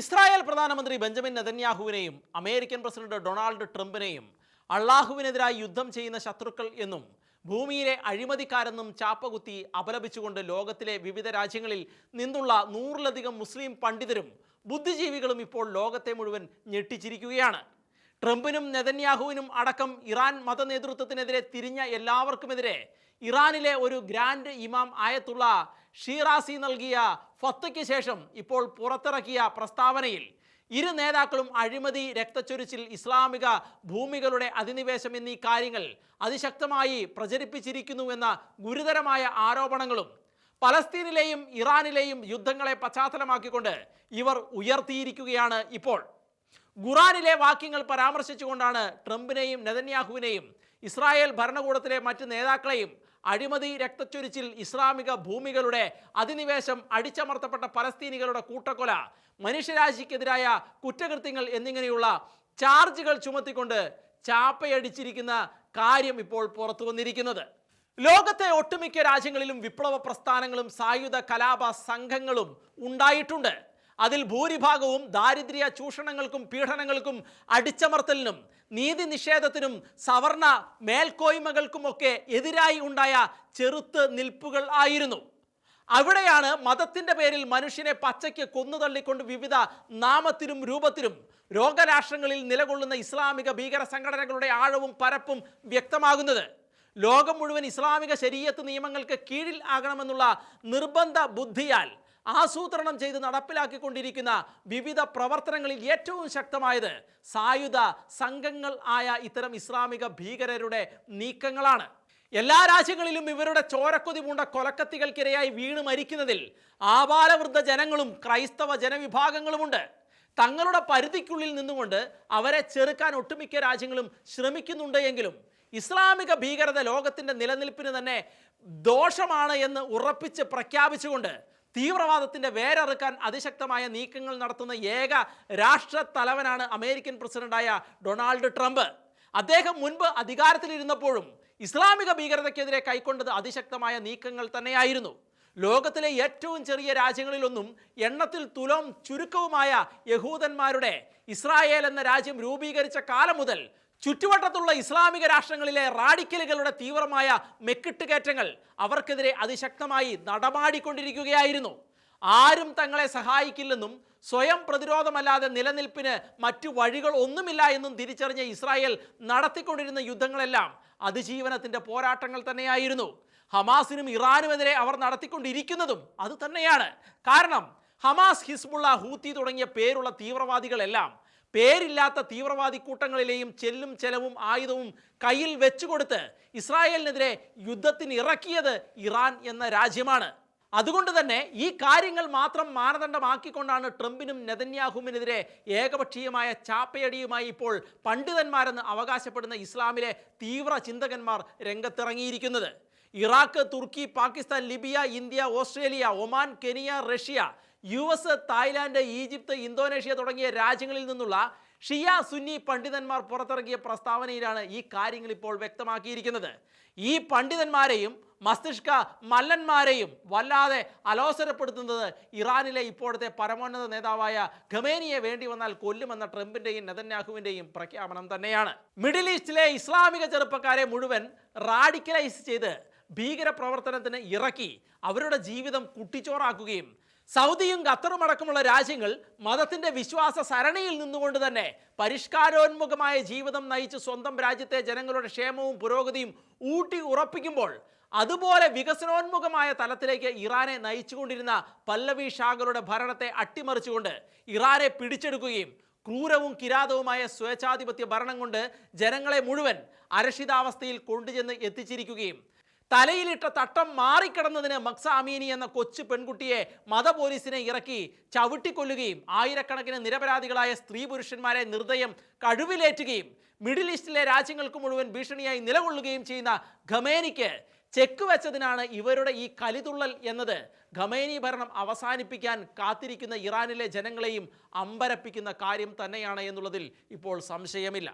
Israel പ്രധാനമന്ത്രി Benjamin നെതന്യാഹുവിനെയും American president Donald ട്രംപിനെയും അള്ളാഹുവിനെതിരായി യുദ്ധം ചെയ്യുന്ന ശത്രുക്കൾ എന്നും ഭൂമിയിലെ അഴിമതിക്കാരെന്നും ചാപ്പകുത്തി അപലപിച്ചുകൊണ്ട് ലോകത്തിലെ വിവിധ രാജ്യങ്ങളിൽ നിന്നുള്ള നൂറിലധികം മുസ്ലിം പണ്ഡിതരും ബുദ്ധിജീവികളും ഇപ്പോൾ ലോകത്തെ മുഴുവൻ ഞെട്ടിച്ചിരിക്കുകയാണ്. ട്രംപിനും നെതന്യാഹുവിനും അടക്കം ഇറാൻ മത നേതൃത്വത്തിനെതിരെ തിരിഞ്ഞ എല്ലാവർക്കുമെതിരെ ഇറാനിലെ ഒരു ഗ്രാൻഡ് ഇമാം ആയത്തുള്ള ഷീറാസി നൽകിയ ഫത്തയ്ക്ക് ശേഷം ഇപ്പോൾ പുറത്തിറക്കിയ പ്രസ്താവനയിൽ ഇരു നേതാക്കളും അഴിമതി രക്തച്ചൊരിച്ചിൽ ഇസ്ലാമിക ഭൂമികളുടെ അധിനിവേശം എന്നീ കാര്യങ്ങൾ അതിശക്തമായി പ്രചരിപ്പിച്ചിരിക്കുന്നുവെന്ന ഗുരുതരമായ ആരോപണങ്ങളും പലസ്തീനിലെയും ഇറാനിലെയും യുദ്ധങ്ങളെ പശ്ചാത്തലമാക്കിക്കൊണ്ട് ഇവർ ഉയർത്തിയിരിക്കുകയാണ് ഇപ്പോൾ. ഖുറാനിലെ വാക്യങ്ങൾ പരാമർശിച്ചുകൊണ്ടാണ് ട്രംപിനെയും നെതന്യാഹുവിനെയും ഇസ്രായേൽ ഭരണകൂടത്തിലെ മറ്റ് നേതാക്കളെയും അഴിമതി രക്തച്ചൊരിച്ചിൽ ഇസ്ലാമിക ഭൂമികളുടെ അധിനിവേശം അടിച്ചമർത്തപ്പെട്ട പലസ്തീനികളുടെ കൂട്ടക്കൊല മനുഷ്യരാശിക്കെതിരായ കുറ്റകൃത്യങ്ങൾ എന്നിങ്ങനെയുള്ള ചാർജുകൾ ചുമത്തിക്കൊണ്ട് ചാപ്പയടിച്ചിരിക്കുന്ന കാര്യം ഇപ്പോൾ പുറത്തു വന്നിരിക്കുന്നത്. ലോകത്തെ ഒട്ടുമിക്ക രാജ്യങ്ങളിലും വിപ്ലവ പ്രസ്ഥാനങ്ങളും സായുധ കലാപ സംഘങ്ങളും ഉണ്ടായിട്ടുണ്ട്. അതിൽ ഭൂരിഭാഗവും ദാരിദ്ര്യ ചൂഷണങ്ങൾക്കും പീഡനങ്ങൾക്കും അടിച്ചമർത്തലിനും നീതി നിഷേധത്തിനും സവർണ മേൽക്കോയ്മകൾക്കുമൊക്കെ എതിരായി ഉണ്ടായ ചെറുത്ത് നിൽപ്പുകൾ ആയിരുന്നു. അവിടെയാണ് മതത്തിന്റെ പേരിൽ മനുഷ്യനെ പച്ചയ്ക്ക് കൊന്നുതള്ളിക്കൊണ്ട് വിവിധ നാമത്തിനും രൂപത്തിലും രോഗരാഷ്ട്രങ്ങളിൽ നിലകൊള്ളുന്ന ഇസ്ലാമിക ഭീകര സംഘടനകളുടെ ആഴവും പരപ്പും വ്യക്തമാകുന്നത്. ലോകം മുഴുവൻ ഇസ്ലാമിക ശരീരത്ത് നിയമങ്ങൾക്ക് കീഴിൽ ആകണമെന്നുള്ള നിർബന്ധ ബുദ്ധിയാൽ ആസൂത്രണം ചെയ്ത് നടപ്പിലാക്കിക്കൊണ്ടിരിക്കുന്ന വിവിധ പ്രവർത്തനങ്ങളിൽ ഏറ്റവും ശക്തമായത് സായുധ സംഘങ്ങൾ ആയ ഇത്തരം ഇസ്ലാമിക ഭീകരരുടെ നീക്കങ്ങളാണ്. എല്ലാ രാജ്യങ്ങളിലും ഇവരുടെ ചോരക്കൊതി പൂണ്ട കൊലക്കത്തികൾക്കിരയായി വീണ് മരിക്കുന്നതിൽ ആപാലവൃദ്ധ ജനങ്ങളും ക്രൈസ്തവ ജനവിഭാഗങ്ങളുമുണ്ട്. തങ്ങളുടെ പരിധിക്കുള്ളിൽ നിന്നുകൊണ്ട് അവരെ ചെറുക്കാൻ ഒട്ടുമിക്ക രാജ്യങ്ങളും ശ്രമിക്കുന്നുണ്ട് എങ്കിലും ഇസ്ലാമിക ഭീകരത ലോകത്തിന്റെ നിലനിൽപ്പിന് തന്നെ ദോഷമാണ് എന്ന് ഉറപ്പിച്ച് പ്രഖ്യാപിച്ചുകൊണ്ട് തീവ്രവാദത്തിന്റെ വേരറുക്കാൻ അതിശക്തമായ നീക്കങ്ങൾ നടത്തുന്ന ഏക രാഷ്ട്ര തലവനാണ് അമേരിക്കൻ പ്രസിഡന്റായ ഡൊണാൾഡ് ട്രംപ്. അദ്ദേഹം മുൻപ് അധികാരത്തിലിരുന്നപ്പോഴും ഇസ്ലാമിക ഭീകരതയ്ക്കെതിരെ കൈക്കൊണ്ടത് അതിശക്തമായ നീക്കങ്ങൾ തന്നെയായിരുന്നു. ലോകത്തിലെ ഏറ്റവും ചെറിയ രാജ്യങ്ങളിലൊന്നും എണ്ണത്തിൽ തുലം ചുരുക്കവുമായ യഹൂദന്മാരുടെ ഇസ്രായേൽ എന്ന രാജ്യം രൂപീകരിച്ച കാലം മുതൽ ചുറ്റുവട്ടത്തുള്ള ഇസ്ലാമിക രാഷ്ട്രങ്ങളിലെ റാഡിക്കലുകളുടെ തീവ്രമായ മെക്കിട്ടുകയറ്റങ്ങൾ അവർക്കെതിരെ അതിശക്തമായി നടമാടിക്കൊണ്ടിരിക്കുകയായിരുന്നു. ആരും തങ്ങളെ സഹായിക്കില്ലെന്നും സ്വയം പ്രതിരോധമല്ലാതെ നിലനിൽപ്പിന് മറ്റു വഴികൾ ഒന്നുമില്ല എന്നും തിരിച്ചറിഞ്ഞ ഇസ്രായേൽ നടത്തിക്കൊണ്ടിരുന്ന യുദ്ധങ്ങളെല്ലാം അതിജീവനത്തിന്റെ പോരാട്ടങ്ങൾ തന്നെയായിരുന്നു. ഹമാസിനും ഇറാനുമെതിരെ അവർ നടത്തിക്കൊണ്ടിരിക്കുന്നതും അത് തന്നെയാണ്. കാരണം ഹമാസ് ഹിസ്ബുള്ള ഹൂത്തി തുടങ്ങിയ പേരുള്ള തീവ്രവാദികളെല്ലാം പേരില്ലാത്ത തീവ്രവാദി കൂട്ടങ്ങളിലെയും ചെല്ലും ചെലവും ആയുധവും കയ്യിൽ വെച്ചുകൊടുത്ത് ഇസ്രായേലിനെതിരെ യുദ്ധത്തിന് ഇറക്കിയത് ഇറാൻ എന്ന രാജ്യമാണ്. അതുകൊണ്ട് തന്നെ ഈ കാര്യങ്ങൾ മാത്രം മാനദണ്ഡമാക്കിക്കൊണ്ടാണ് ട്രംപിനും നെതന്യാഹുവിനെതിരെ ഏകപക്ഷീയമായ ചാപ്പയടിയുമായി ഇപ്പോൾ പണ്ഡിതന്മാരെന്ന് അവകാശപ്പെടുന്ന ഇസ്ലാമിലെ തീവ്ര ചിന്തകന്മാർ രംഗത്തിറങ്ങിയിരിക്കുന്നത്. ഇറാഖ് തുർക്കി Pakistan Libya India Australia Oman Kenya Russia U S Thailand Egypt Indonesia തുടങ്ങിയ രാജ്യങ്ങളിൽ നിന്നുള്ള ഷിയ സുന്നി പണ്ഡിതന്മാർ പുറത്തിറക്കിയ പ്രസ്താവനയിലാണ് ഈ കാര്യങ്ങൾ ഇപ്പോൾ വ്യക്തമാക്കിയിരിക്കുന്നത്. ഈ പണ്ഡിതന്മാരെയും മസ്തിഷ്ക മല്ലന്മാരെയും വല്ലാതെ അലോസരപ്പെടുത്തുന്നത് ഇറാനിലെ ഇപ്പോഴത്തെ പരമോന്നത നേതാവായ ഖമേനിയെ വേണ്ടി വന്നാൽ കൊല്ലുമെന്ന ട്രംപിന്റെയും നെതന്യാഹുവിന്റെയും പ്രഖ്യാപനം തന്നെയാണ്. മിഡിൽ ഈസ്റ്റിലെ ഇസ്ലാമിക ചെറുപ്പക്കാരെ മുഴുവൻ റാഡിക്കലൈസ് ചെയ്ത് ഭീകര പ്രവർത്തനത്തിന് ഇറക്കി അവരുടെ ജീവിതം കുട്ടിച്ചോറാക്കുകയും സൗദിയും ഖത്തറും അടക്കമുള്ള രാജ്യങ്ങൾ മതത്തിന്റെ വിശ്വാസ സരണിയിൽ നിന്നുകൊണ്ട് തന്നെ പരിഷ്കാരോന്മുഖമായ ജീവിതം നയിച്ച് സ്വന്തം രാജ്യത്തെ ജനങ്ങളുടെ ക്ഷേമവും പുരോഗതിയും ഊട്ടി ഉറപ്പിക്കുമ്പോൾ അതുപോലെ വികസനോന്മുഖമായ തലത്തിലേക്ക് ഇറാനെ നയിച്ചുകൊണ്ടിരുന്ന പല്ലവി ഷാകളുടെ ഭരണത്തെ അട്ടിമറിച്ചുകൊണ്ട് ഇറാനെ പിടിച്ചെടുക്കുകയും ക്രൂരവും കിരാതവുമായ സ്വേച്ഛാധിപത്യ ഭരണം കൊണ്ട് ജനങ്ങളെ മുഴുവൻ അരക്ഷിതാവസ്ഥയിൽ കൊണ്ടുചെന്ന് എത്തിച്ചിരിക്കുകയും തലയിലിട്ട തട്ടം മാറിക്കിടന്നതിന് മക്സ അമീനി എന്ന കൊച്ചു പെൺകുട്ടിയെ മത പോലീസിനെ ഇറക്കി ചവിട്ടിക്കൊല്ലുകയും ആയിരക്കണക്കിന് നിരപരാധികളായ സ്ത്രീ പുരുഷന്മാരെ നിർദ്ദയം കഴിവിലേറ്റുകയും മിഡിൽ ഈസ്റ്റിലെ രാജ്യങ്ങൾക്ക് മുഴുവൻ ഭീഷണിയായി നിലകൊള്ളുകയും ചെയ്യുന്ന ഖമേനിക്ക് ചെക്ക് വെച്ചതിനാണ് ഇവരുടെ ഈ കലിതുള്ളൽ എന്നത്. ഖമേനി ഭരണം അവസാനിപ്പിക്കാൻ കാത്തിരിക്കുന്ന ഇറാനിലെ ജനങ്ങളെയും അമ്പരപ്പിക്കുന്ന കാര്യം തന്നെയാണ് എന്നുള്ളതിൽ ഇപ്പോൾ സംശയമില്ല.